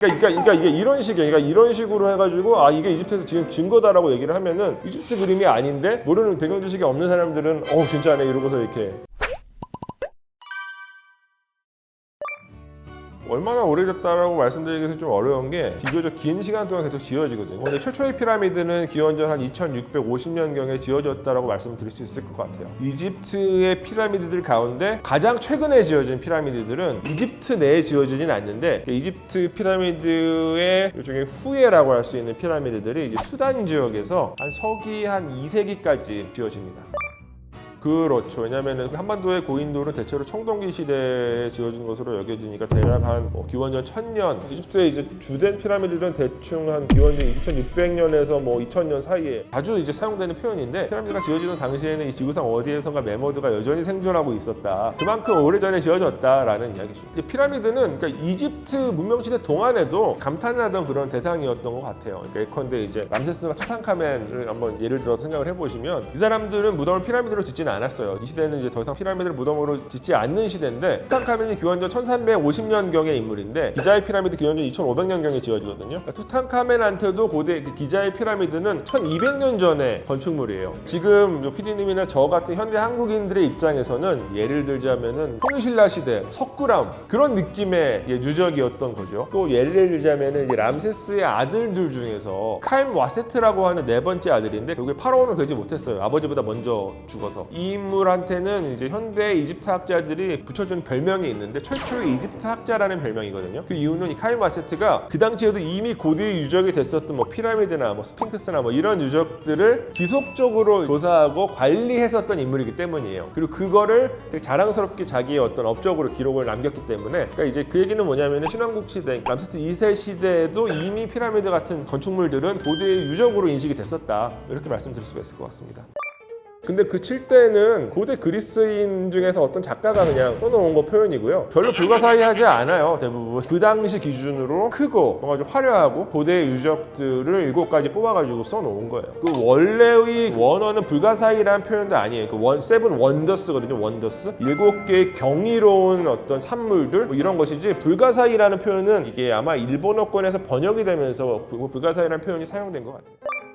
그러니까, 그러니까, 그러니까 이게 이런 식이에요. 그러니까 이런 식으로 해가지고 아 이게 이집트에서 지금 증거다라고 얘기를 하면은 이집트 그림이 아닌데 모르는 배경 지식이 없는 사람들은 어 진짜네 이러고서 이렇게 얼마나 오래됐다라고 말씀드리기가 좀 어려운 게 비교적 긴 시간 동안 계속 지어지거든요. 근데 최초의 피라미드는 기원전 한 2650년경에 지어졌다라고 말씀드릴 수 있을 것 같아요. 이집트의 피라미드들 가운데 가장 최근에 지어진 피라미드들은 이집트 내에 지어지진 않는데 이집트 피라미드의 일종의 후예라고 할 수 있는 피라미드들이 수단 지역에서 한 서기 한 2세기까지 지어집니다. 그렇죠. 왜냐하면 한반도의 고인돌은 대체로 청동기 시대에 지어진 것으로 여겨지니까 대략 한 뭐 기원전 1000년. 이집트의 이제 주된 피라미드들은 대충 한 기원전 2600년에서 뭐 2000년 사이에 자주 이제 사용되는 표현인데 피라미드가 지어지던 당시에는 이 지구상 어디에선가 메모드가 여전히 생존하고 있었다. 그만큼 오래전에 지어졌다라는 이야기죠. 이 피라미드는 그러니까 이집트 문명 시대 동안에도 감탄하던 그런 대상이었던 것 같아요. 그러니까 예컨대 이제 람세스가 투탕카멘을 한번 예를 들어서 생각을 해보시면 이 사람들은 무덤을 피라미드로 짓 지는 않았어요. 이 시대는 이제 더 이상 피라미드를 무덤으로 짓지 않는 시대인데 투탕카멘이 기원전 1350년경의 인물인데 기자의 피라미드 기원전 2500년경에 지어지거든요. 그러니까 투탕카멘한테도 고대 그 기자의 피라미드는 1200년 전의 건축물이에요. 지금 요 PD님이나 저 같은 현대 한국인들의 입장에서는 예를 들자면은 통일신라 시대 석굴암 그런 느낌의 예, 유적이었던 거죠. 또 예를 들자면은 이제 람세스의 아들들 중에서 카임 와세트라고 하는 네 번째 아들인데 결국에 파라오는 되지 못했어요. 아버지보다 먼저 죽어서 이 인물한테는 이제 현대 이집트 학자들이 붙여준 별명이 있는데 최초의 이집트 학자라는 별명이거든요. 그 이유는 이 카임 와세트가 그 당시에도 이미 고대 유적이 됐었던 뭐 피라미드나 뭐 스핑크스나 뭐 이런 유적들을 지속적으로 조사하고 관리했었던 인물이기 때문이에요. 그리고 그거를 되게 자랑스럽게 자기의 어떤 업적으로 기록을 남겼기 때문에 그러니까 이제 그 얘기는 뭐냐면은 신왕국 시대, 람세스 2세 시대에도 이미 피라미드 같은 건축물들은 고대의 유적으로 인식이 됐었다. 이렇게 말씀드릴 수가 있을 것 같습니다. 근데 그칠 때는 고대 그리스인 중에서 어떤 작가가 그냥 써놓은 거 표현이고요. 별로 불가사의하지 않아요. 대부분 그 당시 기준으로 크고 뭔가 좀 화려하고 고대 유적들을 일곱 가지 뽑아가지고 써놓은 거예요. 그 원래의 원어는 불가사의라는 표현도 아니에요. 그 원, 세븐 원더스거든요. 원더스 일곱 개의 경이로운 어떤 산물들 뭐 이런 것이지 불가사의라는 표현은 이게 아마 일본어권에서 번역이 되면서 그 불가사의라는 표현이 사용된 것 같아요.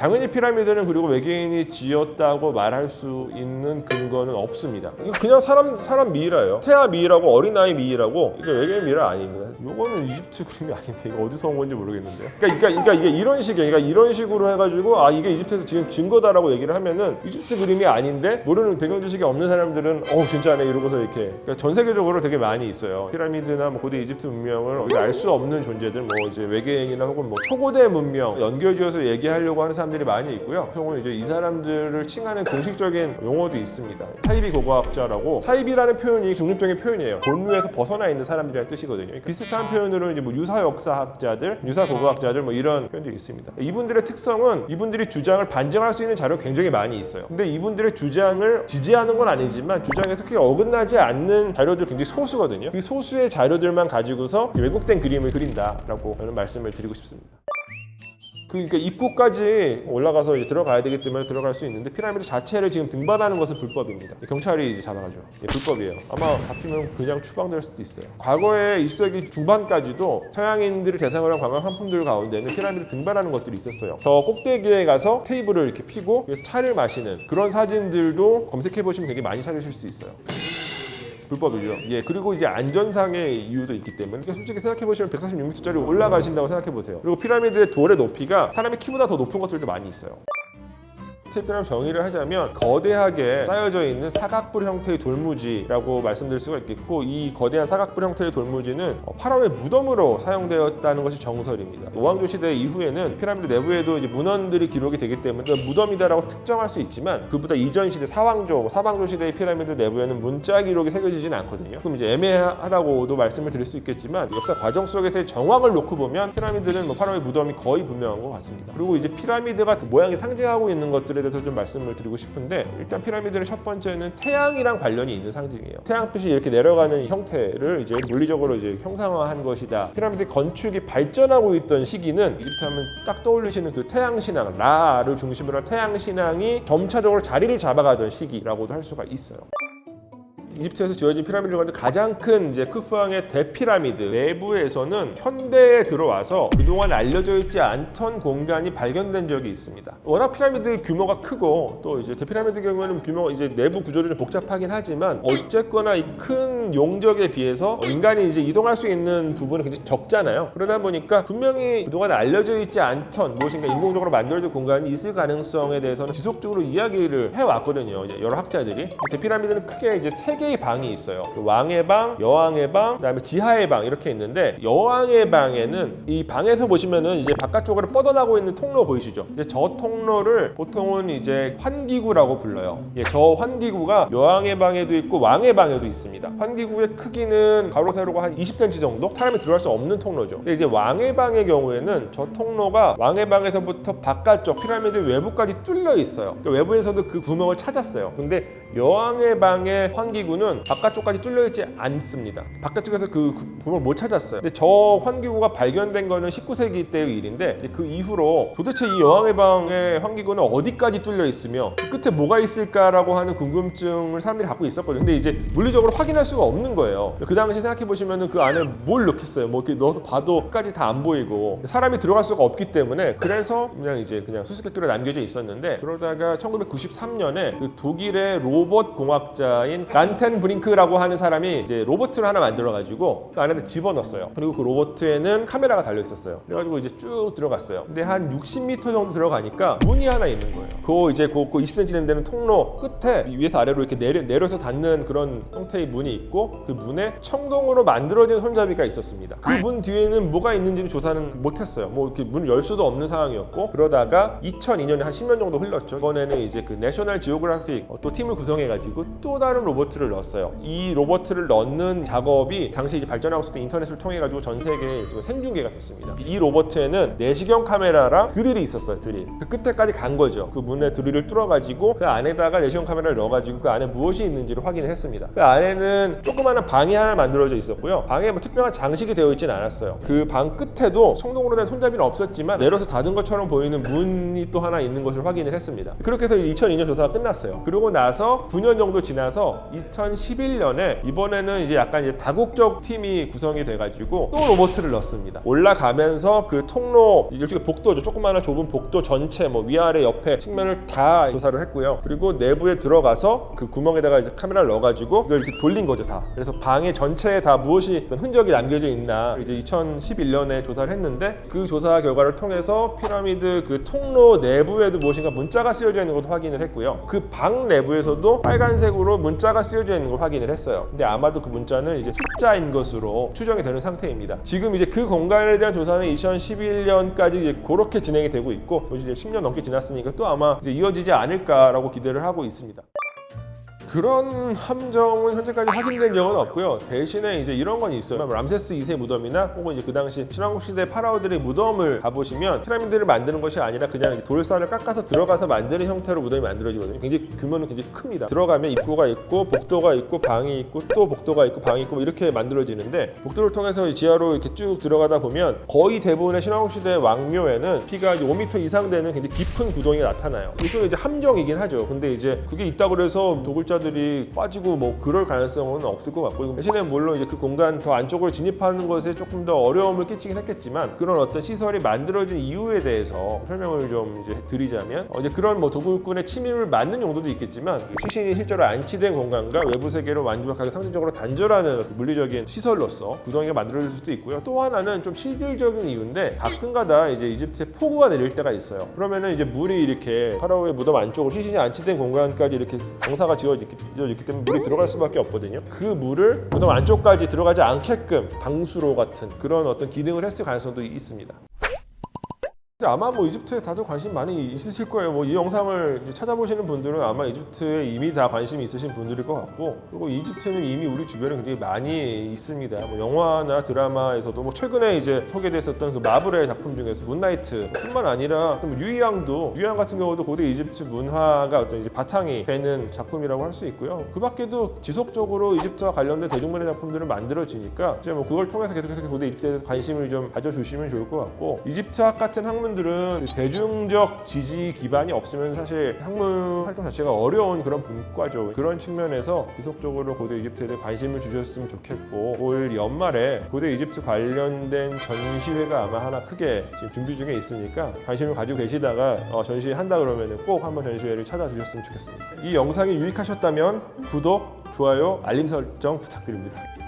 당연히 피라미드는 그리고 외계인이 지었다고 말할 수 있는 근거는 없습니다. 이거 그냥 사람 사람 미이라예요. 태아 미이라고 어린아이 미이라고 이게 외계인 미이라 아닙니다. 이거는 이집트 그림이 아닌데 이거 어디서 온 건지 모르겠는데요. 그러니까, 그러니까, 그러니까 이게 이런 식이에요. 그러니까 이런 식으로 해가지고 아 이게 이집트에서 지금 증거다라고 얘기를 하면은 이집트 그림이 아닌데 모르는 배경 지식이 없는 사람들은 어 진짜네 이러고서 이렇게 그러니까 전 세계적으로 되게 많이 있어요. 피라미드나 뭐 고대 이집트 문명을 알 수 없는 존재들 뭐 이제 외계인이나 혹은 뭐 초고대 문명 연결지어서 얘기하려고 하는 사람 들이 많이 있고요. 보통 이제 이 사람들을 칭하는 공식적인 용어도 있습니다. 사이비 고고학자라고 사이비라는 표현이 중립적인 표현이에요. 본류에서 벗어나 있는 사람들이라는 뜻이거든요. 그러니까 비슷한 표현으로 이제 뭐 유사 역사학자들, 유사 고고학자들 뭐 이런 표현들이 있습니다. 이분들의 특성은 이분들이 주장을 반증할 수 있는 자료가 굉장히 많이 있어요. 근데 이분들의 주장을 지지하는 건 아니지만 주장에서 크게 어긋나지 않는 자료들 굉장히 소수거든요. 그 소수의 자료들만 가지고서 왜곡된 그림을 그린다라고 저는 말씀을 드리고 싶습니다. 그러니까 입구까지 올라가서 이제 들어가야 되기 때문에 들어갈 수 있는데 피라미드 자체를 지금 등반하는 것은 불법입니다. 경찰이 이제 잡아가죠. 예, 불법이에요. 아마 잡히면 그냥 추방될 수도 있어요. 과거에 20세기 중반까지도 서양인들을 대상으로 한 관광 상품들 가운데는 피라미드 등반하는 것들이 있었어요. 저 꼭대기에 가서 테이블을 이렇게 피고 그래서 차를 마시는 그런 사진들도 검색해 보시면 되게 많이 찾으실 수 있어요. 불법이죠. 예, 그리고 이제 안전상의 이유도 있기 때문에 그러니까 솔직히 생각해 보시면 146m짜리 올라가신다고 생각해 보세요. 그리고 피라미드의 돌의 높이가 사람의 키보다 더 높은 것들도 많이 있어요. 특별한 정의를 하자면 거대하게 쌓여져 있는 사각뿔 형태의 돌무지라고 말씀드릴 수가 있겠고 이 거대한 사각뿔 형태의 돌무지는 어, 파라오의 무덤으로 사용되었다는 것이 정설입니다. 오왕조 시대 이후에는 피라미드 내부에도 이제 문헌들이 기록이 되기 때문에 무덤이다라고 특정할 수 있지만 그보다 이전 시대 사왕조, 사방조 시대의 피라미드 내부에는 문자 기록이 새겨지지는 않거든요. 그럼 이제 애매하다고도 말씀을 드릴 수 있겠지만 역사 과정 속에서의 정황을 놓고 보면 피라미드는 뭐 파라오의 무덤이 거의 분명한 것 같습니다. 그리고 이제 피라미드가 모양이 상징하고 있는 것 들에 대해서 좀 말씀을 드리고 싶은데 일단 피라미드는 첫 번째는 태양이랑 관련이 있는 상징이에요. 태양빛이 이렇게 내려가는 형태를 이제 물리적으로 이제 형상화한 것이다. 피라미드 건축이 발전하고 있던 시기는 하면 딱 떠올리시는 그 태양 신앙, 라를 중심으로 한 태양 신앙이 점차적으로 자리를 잡아가던 시기라고도 할 수가 있어요. 이집트에서 지어진 피라미드 가운데 가장 큰 이제 크푸왕의 대피라미드 내부에서는 현대에 들어와서 그동안 알려져 있지 않던 공간이 발견된 적이 있습니다. 워낙 피라미드 규모가 크고 또 이제 대피라미드 경우에는 규모가 이제 내부 구조를 좀 복잡하긴 하지만 어쨌거나 이 큰 용적에 비해서 인간이 이제 이동할 수 있는 부분이 굉장히 적잖아요. 그러다 보니까 분명히 그동안 알려져 있지 않던 무엇인가 인공적으로 만들어진 공간이 있을 가능성에 대해서는 지속적으로 이야기를 해왔거든요. 여러 학자들이 대피라미드는 크게 이제 세 개의 방이 있어요. 그 왕의 방, 여왕의 방, 그다음에 지하의 방 이렇게 있는데 여왕의 방에는 이 방에서 보시면은 이제 바깥쪽으로 뻗어나고 있는 통로 보이시죠? 이제 저 통로를 보통은 이제 환기구라고 불러요. 예, 저 환기구가 여왕의 방에도 있고 왕의 방에도 있습니다. 환기구의 크기는 가로 세로가 한 20cm 정도? 사람이 들어갈 수 없는 통로죠. 근데 이제 왕의 방의 경우에는 저 통로가 왕의 방에서부터 바깥쪽 피라미드 외부까지 뚫려 있어요. 그러니까 외부에서도 그 구멍을 찾았어요. 근데 여왕의 방의 환기구 는 바깥쪽까지 뚫려 있지 않습니다. 바깥쪽에서 그 구- 구멍을 못 찾았어요. 근데 저 환기구가 발견된 거는 19세기 때의 일인데 그 이후로 도대체 이 여왕의 방의 환기구는 어디까지 뚫려 있으며 그 끝에 뭐가 있을까라고 하는 궁금증을 사람들이 갖고 있었거든요. 근데 이제 물리적으로 확인할 수가 없는 거예요. 그 당시 생각해 보시면은 그 안에 뭘 넣겠어요. 뭐 이렇게 넣어서 봐도 끝까지 다 안 보이고 사람이 들어갈 수가 없기 때문에 그래서 그냥 이제 그냥 수수께끼로 남겨져 있었는데 그러다가 1993년에 그 독일의 로봇 공학자인 간텐 브링크라고 하는 사람이 이제 로봇을 하나 만들어 가지고 그 안에 집어넣었어요. 그리고 그 로봇에는 카메라가 달려 있었어요. 그래가지고 이제 쭉 들어갔어요. 근데 한 60m 정도 들어가니까 문이 하나 있는 거예요. 그 이제 그, 그 20cm 되는 통로 끝에 위에서 아래로 이렇게 내려, 내려서 닿는 그런 형태의 문이 있고 그 문에 청동으로 만들어진 손잡이가 있었습니다. 그 문 뒤에는 뭐가 있는지는 조사는 못했어요. 뭐 이렇게 문을 열 수도 없는 상황이었고 그러다가 2002년에 한 10년 정도 흘렀죠. 이번에는 이제 그 내셔널 지오그래픽 어, 또 팀을 구성해가지고 또 다른 로봇을 넣었어요. 이 로봇을 넣는 작업이 당시 이제 발전하고 있을 때 인터넷을 통해 가지고 전 세계에 생중계가 됐습니다. 이 로봇에는 내시경 카메라랑 드릴이 있었어요. 드릴. 그 끝에까지 간 거죠. 그 문에 드릴을 뚫어 가지고 그 안에다가 내시경 카메라를 넣어 가지고 그 안에 무엇이 있는지를 확인을 했습니다. 그 안에는 조그마한 방이 하나 만들어져 있었고요. 방에 뭐 특별한 장식이 되어 있지는 않았어요. 그 방 끝에도 청동으로 된 손잡이는 없었지만 내려서 닫은 것처럼 보이는 문이 또 하나 있는 것을 확인을 했습니다. 그렇게 해서 2002년 조사가 끝났어요. 그러고 나서 9년 정도 지나서 2011년에 이번에는 이제 약간 이제 다국적 팀이 구성이 돼가지고 또 로봇을 넣습니다. 올라가면서 그 통로 일종의 복도죠. 조그마한 좁은 복도 전체 뭐 위아래 옆에 측면을 다 조사를 했고요. 그리고 내부에 들어가서 그 구멍에다가 이제 카메라를 넣어가지고 이걸 이렇게 돌린 거죠 다. 그래서 방의 전체에 다 무엇이 흔적이 남겨져 있나 이제 2011년에 조사를 했는데 그 조사 결과를 통해서 피라미드 그 통로 내부에도 무엇인가 문자가 쓰여져 있는 것도 확인을 했고요. 그 방 내부에서도 빨간색으로 문자가 쓰여져 있는 걸 확인을 했어요. 근데 아마도 그 문자는 이제 숫자인 것으로 추정이 되는 상태입니다. 지금 이제 그 공간에 대한 조사는 2011년까지 이제 그렇게 진행이 되고 있고 이제 10년 넘게 지났으니까 또 아마 이제 이어지지 않을까라고 기대를 하고 있습니다. 그런 함정은 현재까지 확인된 적은 없고요. 대신에 이제 이런 건 있어요. 뭐 람세스 2세 무덤이나 혹은 이제 그 당시 신왕국 시대 파라오들의 무덤을 가보시면 피라미드를 만드는 것이 아니라 그냥 돌산을 깎아서 들어가서 만드는 형태로 무덤이 만들어지거든요. 굉장히 규모는 굉장히 큽니다. 들어가면 입구가 있고 복도가 있고 방이 있고 또 복도가 있고 방이 있고 뭐 이렇게 만들어지는데 복도를 통해서 이 지하로 이렇게 쭉 들어가다 보면 거의 대부분의 신왕국 시대 왕묘에는 피가 이제 5m 이상 되는 굉장히 깊은 구덩이 나타나요. 이쪽에 이제 함정이긴 하죠. 근데 이제 그게 있다고 그래서 도굴자 들이 빠지고 뭐 그럴 가능성은 없을 것 같고 대신에 물론 이제 그 공간 더 안쪽으로 진입하는 것에 조금 더 어려움을 끼치긴 했겠지만 그런 어떤 시설이 만들어진 이유에 대해서 설명을 좀 이제 드리자면 어, 이제 그런 뭐 도굴꾼의 침입을 막는 용도도 있겠지만 시신이 실제로 안치된 공간과 외부 세계를 완벽하게 상징적으로 단절하는 물리적인 시설로서 구덩이가 만들어질 수도 있고요. 또 하나는 좀 실질적인 이유인데 가끔가다 이제 이집트에 폭우가 내릴 때가 있어요. 그러면은 이제 물이 이렇게 파라오의 무덤 안쪽으로 시신이 안치된 공간까지 이렇게 정사가 지어져 있기, 있기 때문에 물이 들어갈 수밖에 없거든요. 그 물을 무덤 안쪽까지 들어가지 않게끔 방수로 같은 그런 어떤 기능을 했을 가능성도 있습니다. 아마 뭐 이집트에 다들 관심 많이 있으실 거예요. 뭐 이 영상을 찾아보시는 분들은 아마 이집트에 이미 다 관심이 있으신 분들일 것 같고 그리고 이집트는 이미 우리 주변에 굉장히 많이 있습니다. 뭐 영화나 드라마에서도 뭐 최근에 이제 소개됐었던 그 마블의 작품 중에서 문나이트뿐만 아니라 좀 유이왕도 유이왕 같은 경우도 고대 이집트 문화가 어떤 이제 바탕이 되는 작품이라고 할 수 있고요. 그 밖에도 지속적으로 이집트와 관련된 대중문화 작품들을 만들어지니까 이제 뭐 그걸 통해서 계속해서 고대 이집트에 관심을 좀 가져주시면 좋을 것 같고 이집트학 같은 학문 학문들은 대중적 지지 기반이 없으면 사실 학문 활동 자체가 어려운 그런 분과죠. 그런 측면에서 지속적으로 고대 이집트에 대해 관심을 주셨으면 좋겠고 올 연말에 고대 이집트 관련된 전시회가 아마 하나 크게 지금 준비 중에 있으니까 관심을 가지고 계시다가 어, 전시회 한다 그러면 꼭 한번 전시회를 찾아주셨으면 좋겠습니다. 이 영상이 유익하셨다면 구독, 좋아요, 알림 설정 부탁드립니다.